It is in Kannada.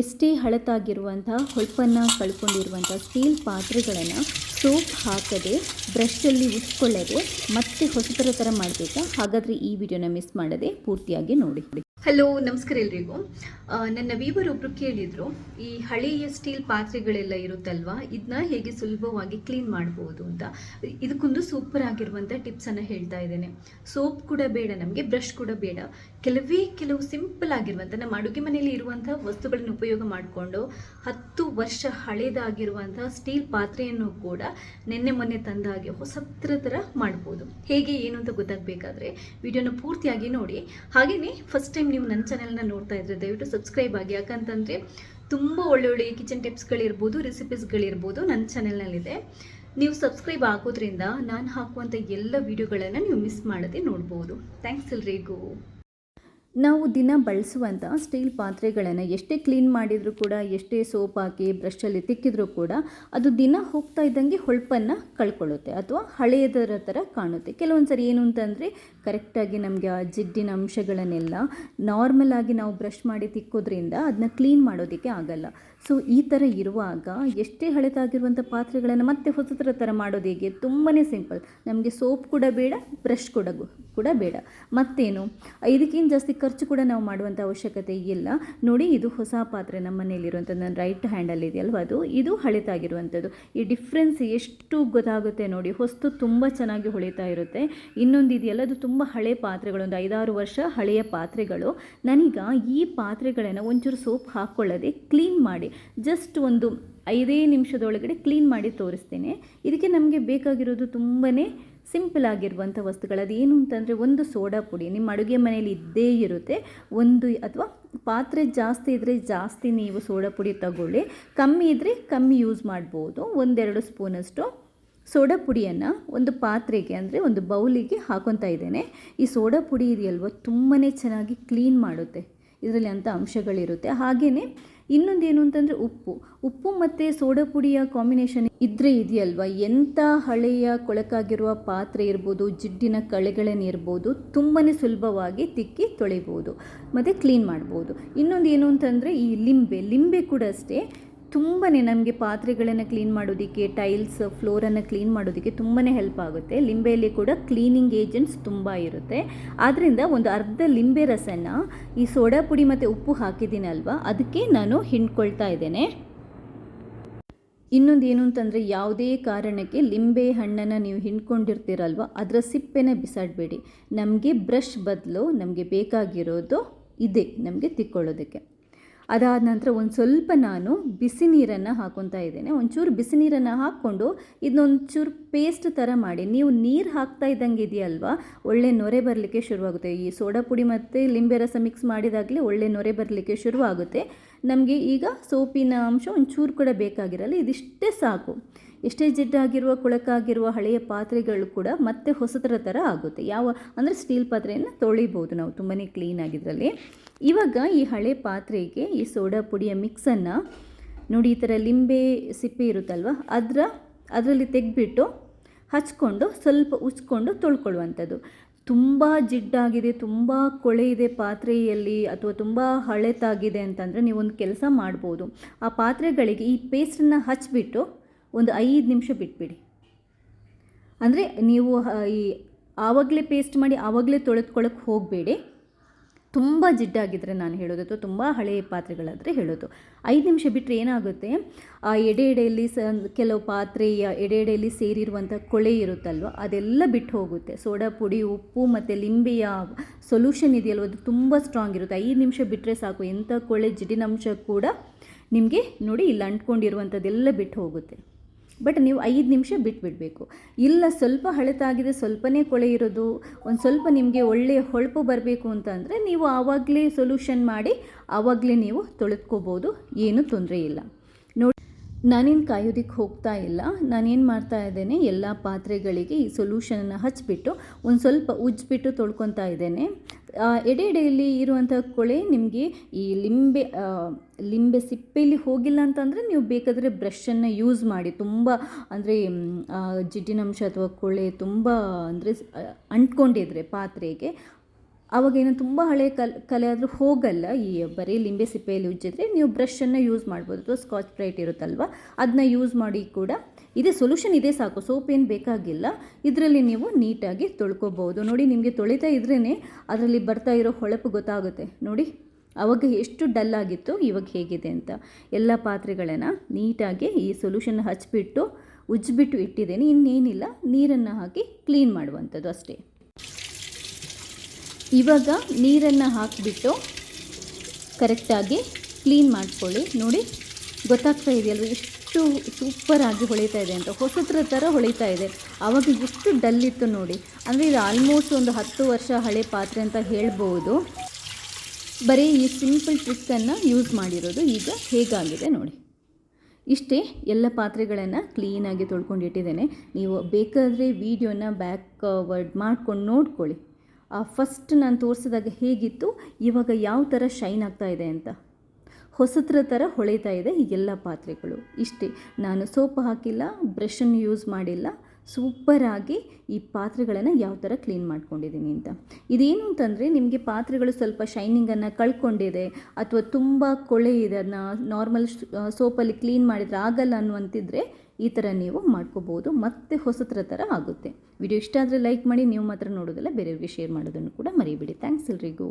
ಎಷ್ಟೇ ಹಳತಾಗಿರುವಂಥ ಹೊಳಪನ್ನು ಕಳ್ಕೊಂಡಿರುವಂಥ ಸ್ಟೀಲ್ ಪಾತ್ರೆಗಳನ್ನು ಸೋಪ್ ಹಾಕದೆ ಬ್ರಷಲ್ಲಿ ಉಜ್ಕೊಳ್ಳದೆ ಮತ್ತೆ ಹೊಸತರ ಥರ ಮಾಡಬೇಕಾ? ಹಾಗಾದರೆ ಈ ವಿಡಿಯೋನ ಮಿಸ್ ಮಾಡದೆ ಪೂರ್ತಿಯಾಗಿ ನೋಡಿ. ಹಲೋ, ನಮಸ್ಕಾರ ಎಲ್ರಿಗೂ. ನನ್ನ ವೀವರ್ ಒಬ್ರು ಕೇಳಿದ್ರು, ಈ ಹಳೆಯ ಸ್ಟೀಲ್ ಪಾತ್ರೆಗಳೆಲ್ಲ ಇರುತ್ತಲ್ವಾ? ಇದನ್ನ ಹೇಗೆ ಸುಲಭವಾಗಿ ಕ್ಲೀನ್ ಮಾಡ್ಬೋದು ಅಂತ. ಇದಕ್ಕೊಂದು ಸೂಪರ್ ಆಗಿರುವಂಥ ಟಿಪ್ಸನ್ನು ಹೇಳ್ತಾ ಇದ್ದೇನೆ. ಸೋಪ್ ಕೂಡ ಬೇಡ, ನಮಗೆ ಬ್ರಷ್ ಕೂಡ ಬೇಡ. ಕೆಲವೇ ಕೆಲವು ಸಿಂಪಲ್ ಆಗಿರುವಂಥ ನಮ್ಮ ಅಡುಗೆ ಮನೆಯಲ್ಲಿ ಇರುವಂಥ ವಸ್ತುಗಳನ್ನು ಉಪಯೋಗ ಮಾಡಿಕೊಂಡು ಹತ್ತು ವರ್ಷ ಹಳೇದಾಗಿರುವಂಥ ಸ್ಟೀಲ್ ಪಾತ್ರೆಯನ್ನು ಕೂಡ ನಿನ್ನೆ ಮೊನ್ನೆ ತಂದ ಹಾಗೆ ಹೊಸತ್ರ ಥರ ಮಾಡ್ಬೋದು. ಹೇಗೆ, ಏನು ಅಂತ ಗೊತ್ತಾಗಬೇಕಾದ್ರೆ, ವಿಡಿಯೋನ ಪೂರ್ತಿಯಾಗಿ ನೋಡಿ. ಹಾಗೆಯೇ ಫಸ್ಟ್ ಟೈಮ್ ನೀವು ನನ್ನ ಚಾನೆಲ್ನ ನೋಡ್ತಾ ಇದ್ರೆ ದಯವಿಟ್ಟು ಸಬ್ಸ್ಕ್ರೈಬ್ ಆಗಿ. ಯಾಕಂತಂದರೆ ತುಂಬ ಒಳ್ಳೆ ಒಳ್ಳೆ ಕಿಚನ್ ಟಿಪ್ಸ್ಗಳಿರ್ಬೋದು ರೆಸಿಪೀಸ್ಗಳಿರ್ಬೋದು ನನ್ನ ಚಾನೆಲ್ನಲ್ಲಿದೆ ನೀವು ಸಬ್ಸ್ಕ್ರೈಬ್ ಆಗೋದ್ರಿಂದ ನಾನು ಹಾಕುವಂಥ ಎಲ್ಲ ವಿಡಿಯೋಗಳನ್ನು ನೀವು ಮಿಸ್ ಮಾಡದೆ ನೋಡ್ಬೋದು. ಥ್ಯಾಂಕ್ಸ್ ಎಲ್ರಿಗೂ. ನಾವು ದಿನ ಬಳಸುವಂಥ ಸ್ಟೀಲ್ ಪಾತ್ರೆಗಳನ್ನು ಎಷ್ಟೇ ಕ್ಲೀನ್ ಮಾಡಿದರೂ ಕೂಡ, ಎಷ್ಟೇ ಸೋಪ್ ಹಾಕಿ ಬ್ರಷಲ್ಲಿ ತಿಕ್ಕಿದ್ರೂ ಕೂಡ ಅದು ದಿನ ಹೋಗ್ತಾ ಇದ್ದಂಗೆ ಹೊಳಪನ್ನು ಕಳ್ಕೊಳ್ಳುತ್ತೆ ಅಥವಾ ಹಳೆಯದರ ಥರ ಕಾಣುತ್ತೆ. ಕೆಲವೊಂದು ಸರಿ ಏನು ಅಂತಂದರೆ ಕರೆಕ್ಟಾಗಿ ನಮಗೆ ಆ ಜಿಡ್ಡಿನ ಅಂಶಗಳನ್ನೆಲ್ಲ ನಾರ್ಮಲ್ ಆಗಿ ನಾವು ಬ್ರಷ್ ಮಾಡಿ ತಿಕ್ಕೋದ್ರಿಂದ ಅದನ್ನ ಕ್ಲೀನ್ ಮಾಡೋದಕ್ಕೆ ಆಗಲ್ಲ. ಸೊ, ಈ ಥರ ಇರುವಾಗ ಎಷ್ಟೇ ಹಳೆದಾಗಿರುವಂಥ ಪಾತ್ರೆಗಳನ್ನು ಮತ್ತೆ ಹೊಸತರ ಥರ ಮಾಡೋದು ಹೇಗೆ? ತುಂಬಾ ಸಿಂಪಲ್. ನಮಗೆ ಸೋಪ್ ಕೂಡ ಬೇಡ, ಬ್ರಷ್ ಕೂಡ ಕೂಡ ಬೇಡ. ಮತ್ತೇನು? ಇದಕ್ಕಿಂತ ಜಾಸ್ತಿ ಖರ್ಚು ಕೂಡ ನಾವು ಮಾಡುವಂಥ ಅವಶ್ಯಕತೆ ಇಲ್ಲ. ನೋಡಿ, ಇದು ಹೊಸ ಪಾತ್ರೆ ನಮ್ಮ ಮನೆಯಲ್ಲಿರುವಂಥ ನನ್ನ ರೈಟ್ ಹ್ಯಾಂಡಲ್ಲಿ ಇದೆಯಲ್ವ ಅದು? ಇದು ಹಳೆತಾಗಿರುವಂಥದ್ದು ಈ ಡಿಫ್ರೆನ್ಸ್ ಎಷ್ಟು ಗೊತ್ತಾಗುತ್ತೆ ನೋಡಿ, ಹೊಸ್ತು ತುಂಬ ಚೆನ್ನಾಗಿ ಹೊಳಿತಾ ಇರುತ್ತೆ. ಇನ್ನೊಂದು ಇದೆಯಲ್ಲ, ಅದು ತುಂಬ ಹಳೆ ಪಾತ್ರೆಗಳು, ಒಂದು ಐದಾರು ವರ್ಷ ಹಳೆಯ ಪಾತ್ರೆಗಳು. ನನಗೆ ಈ ಪಾತ್ರೆಗಳನ್ನು ಒಂಚೂರು ಸೋಪ್ ಹಾಕ್ಕೊಳ್ಳದೆ ಕ್ಲೀನ್ ಮಾಡಿ ಜಸ್ಟ್ ಒಂದು ಐದೇ ನಿಮಿಷದೊಳಗಡೆ ಕ್ಲೀನ್ ಮಾಡಿ ತೋರಿಸ್ತೇನೆ. ಇದಕ್ಕೆ ನಮಗೆ ಬೇಕಾಗಿರೋದು ತುಂಬಾ ಸಿಂಪಲ್ ಆಗಿರುವಂಥ ವಸ್ತುಗಳು. ಅದೇನು ಅಂತಂದರೆ ಒಂದು ಸೋಡಾ ಪುಡಿ. ನಿಮ್ಮ ಅಡುಗೆ ಮನೆಯಲ್ಲಿ ಇದ್ದೇ ಇರುತ್ತೆ. ಒಂದು ಅಥವಾ ಪಾತ್ರೆ ಜಾಸ್ತಿ ಇದ್ದರೆ ಜಾಸ್ತಿ ನೀವು ಸೋಡಾ ಪುಡಿ ತಗೊಳ್ಳಿ. ಕಮ್ಮಿ ಇದ್ದರೆ ಕಮ್ಮಿ ಯೂಸ್ ಮಾಡ್ಬೋದು. ಒಂದೆರಡು ಸ್ಪೂನಷ್ಟು ಸೋಡಾ ಪುಡಿಯನ್ನು ಒಂದು ಪಾತ್ರೆಗೆ ಅಂದರೆ ಒಂದು ಬೌಲಿಗೆ ಹಾಕೊತಾ ಇದ್ದೇನೆ. ಈ ಸೋಡಾ ಪುಡಿ ಇದೆಯಲ್ವ? ತುಂಬಾ ಚೆನ್ನಾಗಿ ಕ್ಲೀನ್ ಮಾಡುತ್ತೆ. ಇದರಲ್ಲಿ ಅಂಥ ಅಂಶಗಳಿರುತ್ತೆ. ಹಾಗೆಯೇ ಇನ್ನೊಂದೇನು ಅಂತಂದರೆ ಉಪ್ಪು. ಉಪ್ಪು ಮತ್ತು ಸೋಡಾ ಪುಡಿಯ ಕಾಂಬಿನೇಷನ್ ಇದ್ದರೆ ಇದೆಯಲ್ವ? ಎಂಥ ಹಳೆಯ ಕೊಳಕಾಗಿರುವ ಪಾತ್ರೆ ಇರ್ಬೋದು, ಜಿಡ್ಡಿನ ಕಳೆಗಳನ್ನಿರ್ಬೋದು ತುಂಬಾ ಸುಲಭವಾಗಿ ತಿಕ್ಕಿ ತೊಳಿಬೋದು, ಮತ್ತು ಕ್ಲೀನ್ ಮಾಡ್ಬೋದು. ಇನ್ನೊಂದು ಏನು ಅಂತಂದರೆ ಈ ಲಿಂಬೆ. ಲಿಂಬೆ ಕೂಡ ಅಷ್ಟೇ. ತುಂಬಾ ನಮಗೆ ಪಾತ್ರೆಗಳನ್ನು ಕ್ಲೀನ್ ಮಾಡೋದಕ್ಕೆ ಟೈಲ್ಸ್ ಫ್ಲೋರನ್ನು ಕ್ಲೀನ್ ಮಾಡೋದಕ್ಕೆ ತುಂಬಾ ಹೆಲ್ಪ್ ಆಗುತ್ತೆ. ಲಿಂಬೆಯಲ್ಲಿ ಕೂಡ ಕ್ಲೀನಿಂಗ್ ಏಜೆಂಟ್ಸ್ ತುಂಬ ಇರುತ್ತೆ. ಆದ್ದರಿಂದ ಒಂದು ಅರ್ಧ ಲಿಂಬೆ ರಸನ ಈ ಸೋಡಾ ಪುಡಿ ಮತ್ತು ಉಪ್ಪು ಹಾಕಿದ್ದೀನಿ ಅಲ್ವಾ ಅದಕ್ಕೆ ನಾನು ಹಿಂಡ್ಕೊಳ್ತಾ ಇದ್ದೇನೆ. ಇನ್ನೊಂದು ಏನು ಅಂತಂದರೆ, ಯಾವುದೇ ಕಾರಣಕ್ಕೆ ಲಿಂಬೆ ಹಣ್ಣನ್ನು ನೀವು ಹಿಂಡ್ಕೊಂಡಿರ್ತೀರಲ್ವ, ಅದರ ಸಿಪ್ಪೆನ ಬಿಸಾಡಬೇಡಿ. ನಮಗೆ ಬ್ರಷ್ ಬದಲು ನಮಗೆ ಬೇಕಾಗಿರೋದು ಇದೆ, ನಮಗೆ ತಿಕ್ಕೊಳ್ಳೋದಕ್ಕೆ. ಅದಾದ ನಂತರ ಒಂದು ಸ್ವಲ್ಪ ನಾನು ಬಿಸಿ ನೀರನ್ನು ಹಾಕೊತಾ ಇದ್ದೇನೆ. ಒಂಚೂರು ಬಿಸಿ ನೀರನ್ನು ಹಾಕ್ಕೊಂಡು ಇದನ್ನೊಂಚೂರು ಪೇಸ್ಟ್ ಥರ ಮಾಡಿ, ನೀವು ನೀರು ಹಾಕ್ತಾ ಇದ್ದಂಗೆ ಇದೆಯಲ್ವಾ, ಒಳ್ಳೆ ನೊರೆ ಬರಲಿಕ್ಕೆ ಶುರುವಾಗುತ್ತೆ. ಈ ಸೋಡಾ ಪುಡಿ ಮತ್ತು ಲಿಂಬೆ ರಸ ಮಿಕ್ಸ್ ಮಾಡಿದಾಗಲೇ ಒಳ್ಳೆ ನೊರೆ ಬರಲಿಕ್ಕೆ ಶುರುವಾಗುತ್ತೆ. ನಮಗೆ ಈಗ ಸೋಪಿನ ಅಂಶ ಒಂಚೂರು ಕೂಡ ಬೇಕಾಗಿರಲ್ಲ, ಇದಿಷ್ಟೇ ಸಾಕು. ಎಷ್ಟೇ ಜಿಡ್ಡಾಗಿರುವ, ಕೊಳಕಾಗಿರುವ ಹಳೆಯ ಪಾತ್ರೆಗಳು ಕೂಡ ಮತ್ತೆ ಹೊಸತರ ಥರ ಆಗುತ್ತೆ. ಯಾವ, ಅಂದರೆ ಸ್ಟೀಲ್ ಪಾತ್ರೆಯನ್ನು ತೊಳಿಬೋದು ನಾವು ತುಂಬಾ ಕ್ಲೀನ್ ಆಗಿದ್ರಲ್ಲಿ. ಇವಾಗ ಈ ಹಳೆ ಪಾತ್ರೆಗೆ ಈ ಸೋಡಾ ಪುಡಿಯ ಮಿಕ್ಸನ್ನು ನೋಡಿ, ಈ ಥರ ಲಿಂಬೆ ಸಿಪ್ಪೆ ಇರುತ್ತಲ್ವ, ಅದರ, ಅದರಲ್ಲಿ ತೆಗೆದ್ಬಿಟ್ಟು ಹಚ್ಕೊಂಡು ಸ್ವಲ್ಪ ಉಚ್ಕೊಂಡು ತೊಳ್ಕೊಳ್ಳುವಂಥದ್ದು. ತುಂಬ ಜಿಡ್ಡಾಗಿದೆ, ತುಂಬ ಕೊಳೆ ಇದೆ ಪಾತ್ರೆಯಲ್ಲಿ ಅಥವಾ ತುಂಬ ಹಳೆತಾಗಿದೆ ಅಂತಂದರೆ ನೀವೊಂದು ಕೆಲಸ ಮಾಡ್ಬೋದು. ಆ ಪಾತ್ರೆಗಳಿಗೆ ಈ ಪೇಸ್ಟನ್ನು ಹಚ್ಚಿಬಿಟ್ಟು ಒಂದು ಐದು ನಿಮಿಷ ಬಿಟ್ಬಿಡಿ. ಅಂದರೆ ನೀವು ಈ ಆವಾಗಲೇ ಪೇಸ್ಟ್ ಮಾಡಿ ಆವಾಗಲೇ ತೊಳೆದುಕೊಳ್ಳೋಕೆ ಹೋಗಬೇಡಿ. ತುಂಬ ಜಿಡ್ಡಾಗಿದ್ದರೆ ನಾನು ಹೇಳೋದು ಅಥವಾ ತುಂಬ ಹಳೆಯ ಪಾತ್ರೆಗಳಾದರೆ ಹೇಳೋದು. ಐದು ನಿಮಿಷ ಬಿಟ್ಟರೆ ಏನಾಗುತ್ತೆ? ಆ ಎಡೆ ಎಡೆಯಲ್ಲಿ ಸ ಕೆಲವು ಪಾತ್ರೆಯ ಎಡೆ ಎಡೆಯಲ್ಲಿ ಸೇರಿರುವಂಥ ಕೊಳೆ ಇರುತ್ತಲ್ವ, ಅದೆಲ್ಲ ಬಿಟ್ಟು ಹೋಗುತ್ತೆ. ಸೋಡಾ ಪುಡಿ, ಉಪ್ಪು ಮತ್ತು ಲಿಂಬೆಯ ಸೊಲ್ಯೂಷನ್ ಇದೆಯಲ್ವ, ಅದು ತುಂಬ ಸ್ಟ್ರಾಂಗ್ ಇರುತ್ತೆ. ಐದು ನಿಮಿಷ ಬಿಟ್ಟರೆ ಸಾಕು, ಎಂಥ ಕೊಳೆ ಜಿಡಿನಂಶ ಕೂಡ ನಿಮಗೆ ನೋಡಿ ಇಲ್ಲಿ ಅಂಟ್ಕೊಂಡಿರುವಂಥದ್ದೆಲ್ಲ ಬಿಟ್ಟು ಹೋಗುತ್ತೆ. ಬಟ್ ನೀವು ಐದು ನಿಮಿಷ ಬಿಟ್ಬಿಡಬೇಕು. ಇಲ್ಲ ಸ್ವಲ್ಪ ಹಳತಾಗಿದೆ, ಸ್ವಲ್ಪನೇ ಕೊಳೆ ಇರೋದು, ಒಂದು ಸ್ವಲ್ಪ ನಿಮಗೆ ಒಳ್ಳೆಯ ಹೊಳಪು ಬರಬೇಕು ಅಂತಂದರೆ ನೀವು ಆವಾಗಲೇ ಸೊಲ್ಯೂಷನ್ ಮಾಡಿ, ಆವಾಗಲೇ ನೀವು ತೊಳೆದ್ಕೋಬೋದು, ಏನೂ ತೊಂದರೆ ಇಲ್ಲ. ನೋಡಿ, ನಾನೇನು ಕಾಯೋದಕ್ಕೆ ಹೋಗ್ತಾ ಇಲ್ಲ, ನಾನೇನು ಮಾಡ್ತಾ ಇದ್ದೇನೆ, ಎಲ್ಲ ಪಾತ್ರೆಗಳಿಗೆ ಈ ಸೊಲ್ಯೂಷನನ್ನು ಹಚ್ಚಿಬಿಟ್ಟು ಒಂದು ಸ್ವಲ್ಪ ಉಜ್ಜಿಬಿಟ್ಟು ತೊಳ್ಕೊತಾ ಇದ್ದೇನೆ. ಎಡೆ ಎಡೆಯಲ್ಲಿ ಇರುವಂಥ ಕೊಳೆ ನಿಮಗೆ ಈ ಲಿಂಬೆ ಲಿಂಬೆ ಸಿಪ್ಪೆಯಲ್ಲಿ ಹೋಗಿಲ್ಲ ಅಂತಂದರೆ ನೀವು ಬೇಕಾದರೆ ಬ್ರಷನ್ನು ಯೂಸ್ ಮಾಡಿ. ತುಂಬ ಅಂದರೆ ಜಿಡ್ಡಿನಂಶ ಅಥವಾ ಕೊಳೆ ತುಂಬ ಅಂದರೆ ಅಂಟ್ಕೊಂಡಿದ್ರೆ ಪಾತ್ರೆಗೆ. ಆವಾಗ ಏನು ತುಂಬ ಹಳೆಯ ಕಲ್, ಕಲೆ ಆದರೂ ಹೋಗಲ್ಲ. ಈ ಬರೀ ಲಿಂಬೆ ಸಿಪ್ಪೆಯಲ್ಲಿ ಉಜ್ಜಿದ್ರೆ ನೀವು ಬ್ರಷನ್ನು ಯೂಸ್ ಮಾಡ್ಬೋದು. ಅಥವಾ ಸ್ಕಾಚ್ ಬ್ರೈಟ್ ಇರುತ್ತಲ್ವ? ಅದನ್ನ ಯೂಸ್ ಮಾಡಿ ಕೂಡ ಇದೇ ಸೊಲ್ಯೂಷನ್ ಇದೆ ಸಾಕು. ಸೋಪ್ ಏನು ಬೇಕಾಗಿಲ್ಲ. ಇದರಲ್ಲಿ ನೀವು ನೀಟಾಗಿ ತೊಳ್ಕೊಬೋದು ನೋಡಿ, ನಿಮಗೆ ತೊಳಿತಾ ಇದ್ರೇ ಅದರಲ್ಲಿ ಬರ್ತಾ ಇರೋ ಹೊಳಪು ಗೊತ್ತಾಗುತ್ತೆ. ನೋಡಿ ಆವಾಗ ಎಷ್ಟು ಡಲ್ ಆಗಿತ್ತು, ಇವಾಗ ಹೇಗಿದೆ ಅಂತ. ಎಲ್ಲ ಪಾತ್ರೆಗಳನ್ನು ನೀಟಾಗಿ ಈ ಸೊಲ್ಯೂಷನ್ ಹಚ್ಚಿಬಿಟ್ಟು ಉಜ್ಜಿಬಿಟ್ಟು ಇಟ್ಟಿದ್ದೇನೆ. ಇನ್ನೇನಿಲ್ಲ, ನೀರನ್ನು ಹಾಕಿ ಕ್ಲೀನ್ ಮಾಡುವಂಥದ್ದು ಅಷ್ಟೇ. ಇವಾಗ ನೀರನ್ನು ಹಾಕಿಬಿಟ್ಟು ಕರೆಕ್ಟಾಗಿ ಕ್ಲೀನ್ ಮಾಡ್ಕೊಳ್ಳಿ. ನೋಡಿ, ಗೊತ್ತಾಗ್ತಾ ಇದೆಯಲ್ವ ಸೂಪರಾಗಿ ಹೊಳಿತಾ ಇದೆ ಅಂತ, ಹೊಸತ್ರ ಥರ ಹೊಳಿತಾ ಇದೆ. ಆವಾಗ ಎಷ್ಟು ಡಲ್ ಇತ್ತು ನೋಡಿ. ಅಂದರೆ ಇದು ಆಲ್ಮೋಸ್ಟ್ ಒಂದು ಹತ್ತು ವರ್ಷ ಹಳೆ ಪಾತ್ರೆ ಅಂತ ಹೇಳ್ಬೋದು. ಬರೀ ಈ ಸಿಂಪಲ್ ಟ್ರಿಕ್ಕನ್ನು ಯೂಸ್ ಮಾಡಿರೋದು ಈಗ ಹೇಗಾಗಿದೆ ನೋಡಿ. ಇಷ್ಟೇ ಎಲ್ಲ ಪಾತ್ರೆಗಳನ್ನು ಕ್ಲೀನಾಗಿ ತೊಳ್ಕೊಂಡಿಟ್ಟಿದ್ದೇನೆ ನೀವು ಬೇಕಾದರೆ ವೀಡಿಯೋನ ಬ್ಯಾಕ್ ವರ್ಡ್ ಮಾಡ್ಕೊಂಡು ನೋಡ್ಕೊಳ್ಳಿ. ಫಸ್ಟ್ ನಾನು ತೋರಿಸಿದಾಗ ಹೇಗಿತ್ತು, ಇವಾಗ ಯಾವ ಥರ ಶೈನ್ ಆಗ್ತಾ ಇದೆ ಅಂತ. ಹೊಸತ್ರ ಥರ ಹೊಳಿತಾ ಇದೆ ಎಲ್ಲ ಪಾತ್ರೆಗಳು. ಇಷ್ಟೇ, ನಾನು ಸೋಪ್ ಹಾಕಿಲ್ಲ, ಬ್ರಷನ್ನು ಯೂಸ್ ಮಾಡಿಲ್ಲ. ಸೂಪರಾಗಿ ಈ ಪಾತ್ರೆಗಳನ್ನು ಯಾವ ಥರ ಕ್ಲೀನ್ ಮಾಡ್ಕೊಂಡಿದ್ದೀನಿ ಅಂತ. ಇದೇನು ಅಂತಂದರೆ, ನಿಮಗೆ ಪಾತ್ರೆಗಳು ಸ್ವಲ್ಪ ಶೈನಿಂಗನ್ನು ಕಳ್ಕೊಂಡಿದೆ ಅಥವಾ ತುಂಬ ಕೊಳೆ ಇದೆ ಅದನ್ನ ನಾರ್ಮಲ್ ಸೋಪಲ್ಲಿ ಕ್ಲೀನ್ ಮಾಡಿದರೆ ಆಗಲ್ಲ ಅನ್ನುವಂತಿದ್ರೆ ಈ ಥರ ನೀವು ಮಾಡ್ಕೋಬೋದು. ಮತ್ತೆ ಹೊಸತ್ರ ಥರ ಆಗುತ್ತೆ. ವಿಡಿಯೋ ಇಷ್ಟ ಆದರೆ ಲೈಕ್ ಮಾಡಿ, ನೀವು ಮಾತ್ರ ನೋಡೋದಲ್ಲ, ಬೇರೆಯವ್ರಿಗೆ ಶೇರ್ ಮಾಡೋದನ್ನು ಕೂಡ ಮರಿಬೇಡಿ. ಥ್ಯಾಂಕ್ಸ್ ಎಲ್ರಿಗೂ.